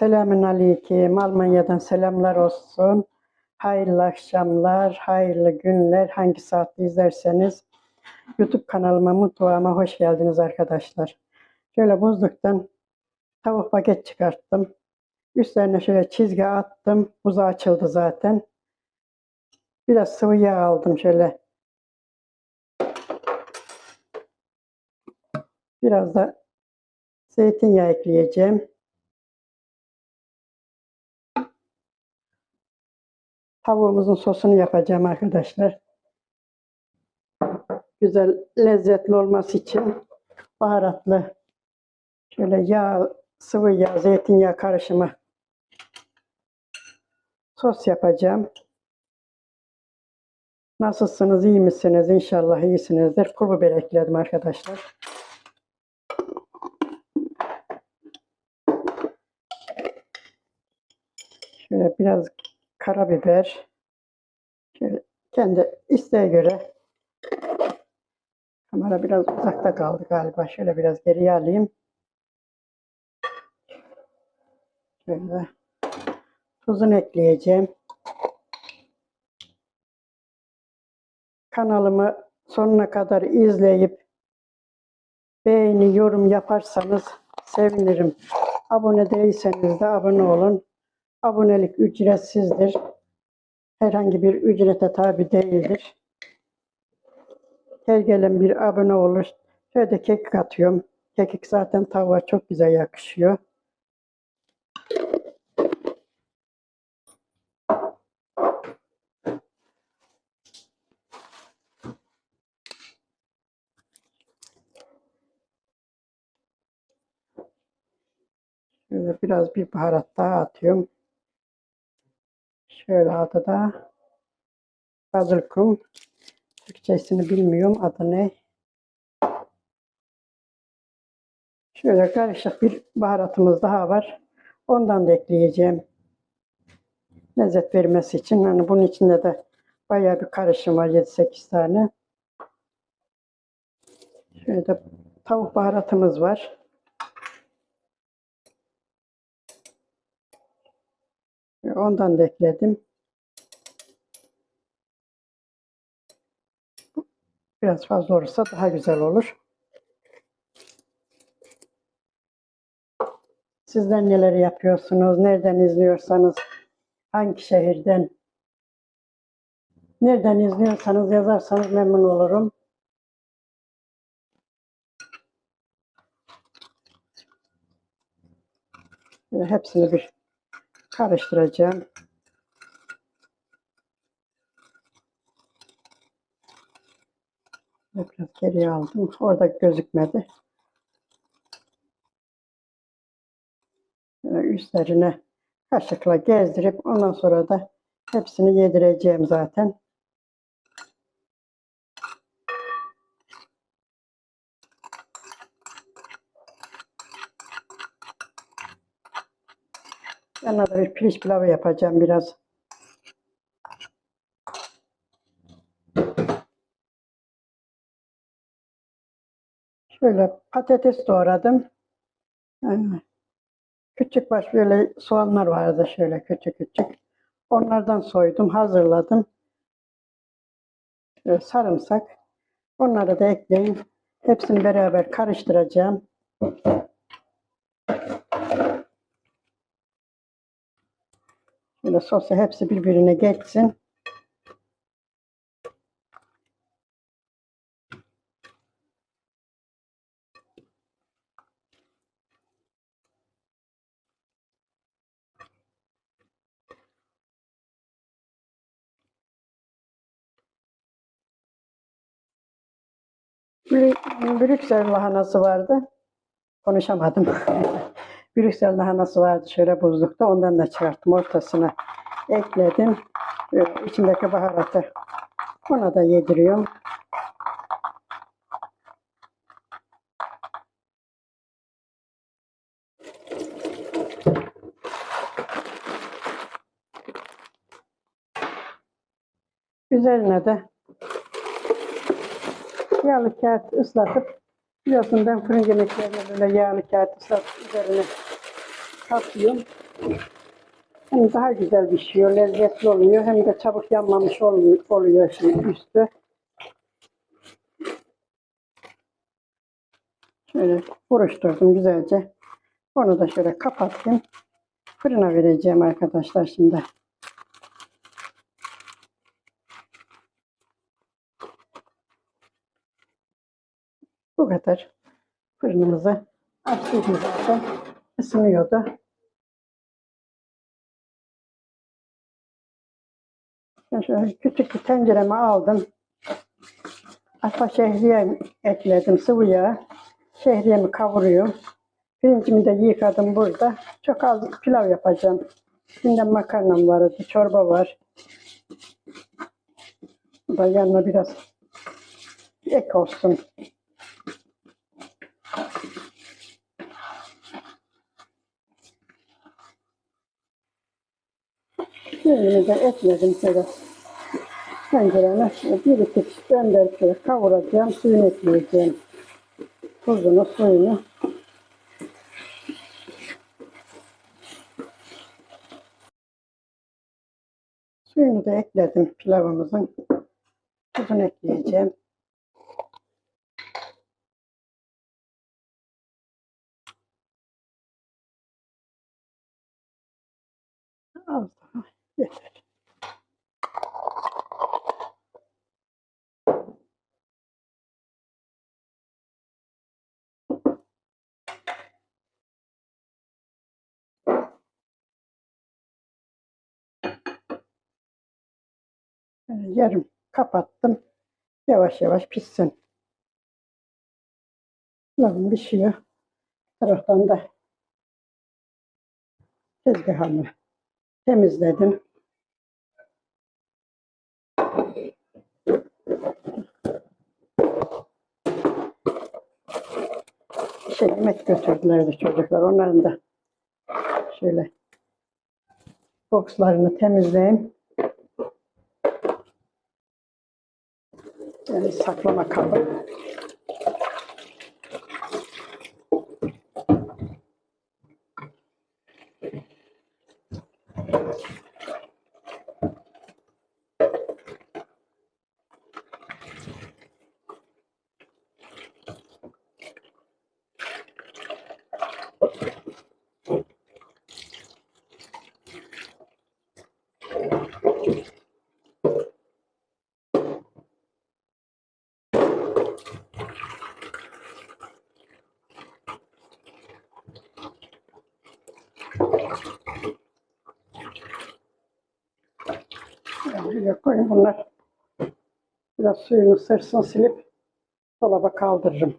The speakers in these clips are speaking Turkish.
Selamün Aleyküm. Almanya'dan selamlar olsun. Hayırlı akşamlar, hayırlı günler. Hangi saatte izlerseniz YouTube kanalıma, mutfağıma hoş geldiniz arkadaşlar. Şöyle buzluktan tavuk paket çıkarttım. Üstlerine şöyle çizgi attım. Buzu açıldı zaten. Biraz sıvı yağ aldım şöyle. Biraz da zeytinyağı ekleyeceğim. Tavuğumuzun sosunu yapacağım arkadaşlar. Güzel lezzetli olması için baharatlı şöyle yağ, sıvı yağ, zeytinyağı karışımı sos yapacağım. Nasılsınız, iyi misiniz? İnşallah iyisinizdir. Pul ekledim arkadaşlar. Şöyle biraz karabiber. Kendi isteğe göre. Kamera biraz uzakta kaldı galiba. Şöyle biraz geriye alayım. Şöyle tuzunu ekleyeceğim. Kanalımı sonuna kadar izleyip beğeni, yorum yaparsanız sevinirim. Abone değilseniz de abone olun. Abonelik ücretsizdir. Herhangi bir ücrete tabi değildir. Her gelen bir abone olur. Şöyle de kekik atıyorum. Kekik zaten tavuğa çok güzel yakışıyor. Şöyle biraz bir baharat daha atıyorum. Şöyle adı da Bazılkum. Türkçesini bilmiyorum. Adı ne? Şöyle karışık bir baharatımız daha var. Ondan da ekleyeceğim. Lezzet vermesi için. Yani bunun içinde de bayağı bir karışım var. 7-8 tane. Şöyle de tavuk baharatımız var. Ondan da ekledim. Biraz fazla olursa daha güzel olur. Sizler neler yapıyorsunuz? Nereden izliyorsanız, hangi şehirden, nereden izliyorsanız yazarsanız memnun olurum. Hepsini bir karıştıracağım. Biraz geriye aldım. Orada gözükmedi. Üstlerine kaşıkla gezdirip ondan sonra da hepsini yedireceğim zaten. Yanına da bir pirinç pilavı yapacağım biraz. Şöyle patates doğradım. Ee, Küçük baş böyle soğanlar vardı şöyle küçük küçük. Onlardan soydum, hazırladım. Şöyle sarımsak. Onları da ekleyeyim. Hepsini beraber karıştıracağım. Şöyle sosu hepsi birbirine geçsin. Brü- Brüksel lahanası vardı. Konuşamadım. Brüksel lahanası vardı şöyle buzlukta. Ondan da çıkarttım. Ortasına ekledim. Böyle içindeki baharatı ona da yediriyorum. Üzerine de yağlı kağıt ıslatıp biliyorsun ben fırın yemeklerine böyle yağlı kağıt ıslatıp üzerine katlıyorum. Hem daha güzel pişiyor, lezzetli oluyor. Hem de çabuk yanmamış oluyor, oluyor şimdi üstü. Şöyle buruşturdum güzelce. Onu da şöyle kapattım. Fırına vereceğim arkadaşlar şimdi. Bu kadar. Fırınımızı açtık zaten. Isınıyordu. Ben şöyle küçük bir tencereme aldım. Arpa şehriye ekledim sıvı yağ. Şehriyemi kavuruyorum. Pirincimi de yıkadım burada. Çok az pilav yapacağım. Şimdi makarnam vardı, çorba var. Bu da yanına biraz ek olsun. Şimdi de ekledim şöyle. Tencereme şöyle bir iki bender şöyle kavuracağım. Suyunu ekleyeceğim. Tuzunu, suyunu. Suyunu da ekledim pilavımızın. Tuzunu ekleyeceğim. Az daha yeter. Yarım kapattım. Yavaş yavaş pişsin. Pilavım pişiyor. Taraftan da tezgahımı temizledim. Şey yemek götürdülerdi çocuklar. Onların da şöyle bokslarını temizleyeyim. Yani saklama kabı. Buraya koyun bunlar. Biraz suyunu sırsın silip dolaba kaldırırım.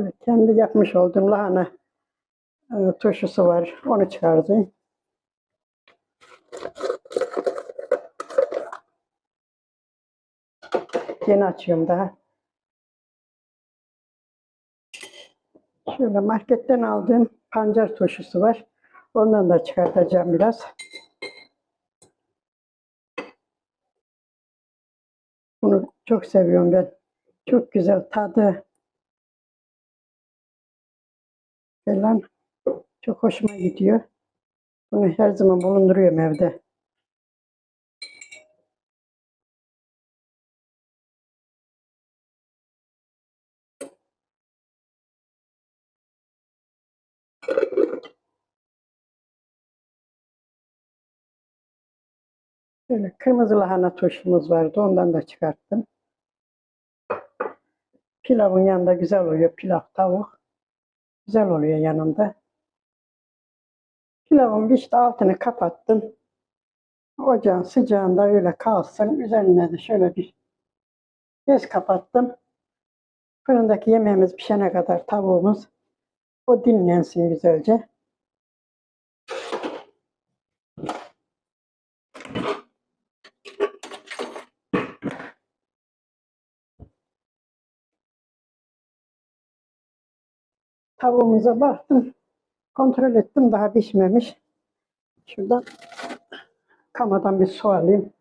Evet, kendi yapmış olduğum lahana e, turşusu var. Onu çıkardım. Yeni açıyorum daha. Şöyle marketten aldığım pancar turşusu var. Ondan da çıkartacağım biraz. Bunu çok seviyorum ben. Çok güzel tadı falan çok hoşuma gidiyor. Bunu her zaman bulunduruyorum evde. Böyle kırmızı lahana turşumuz vardı. Ondan da çıkarttım. Pilavın yanında güzel oluyor. Pilav, tavuk. Güzel oluyor yanında. Pilavın pişti altını kapattım. Ocağın sıcağında öyle kalsın. Üzerine de şöyle bir bez kapattım. Fırındaki yemeğimiz pişene kadar tavuğumuz o dinlensin güzelce. Tavuğumuza baktım. Kontrol ettim daha pişmemiş. Şuradan kamadan bir su alayım.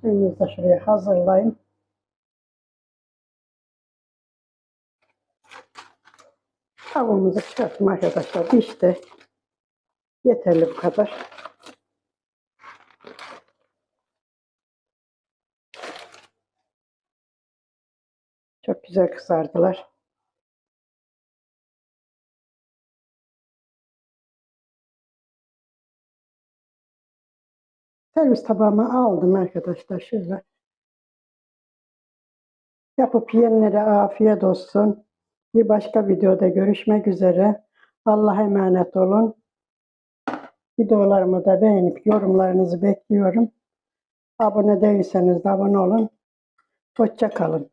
Suyumuzu da şuraya hazırlayayım. Tavuğumuzu çıkarttım arkadaşlar. Pişti. Yeterli bu kadar. Çok güzel kızardılar. Servis tabağıma aldım arkadaşlar şöyle. Yapıp yiyenlere afiyet olsun. Bir başka videoda görüşmek üzere. Allah'a emanet olun. Videolarımı da beğenip yorumlarınızı bekliyorum. Abone değilseniz de abone olun. Hoşça kalın.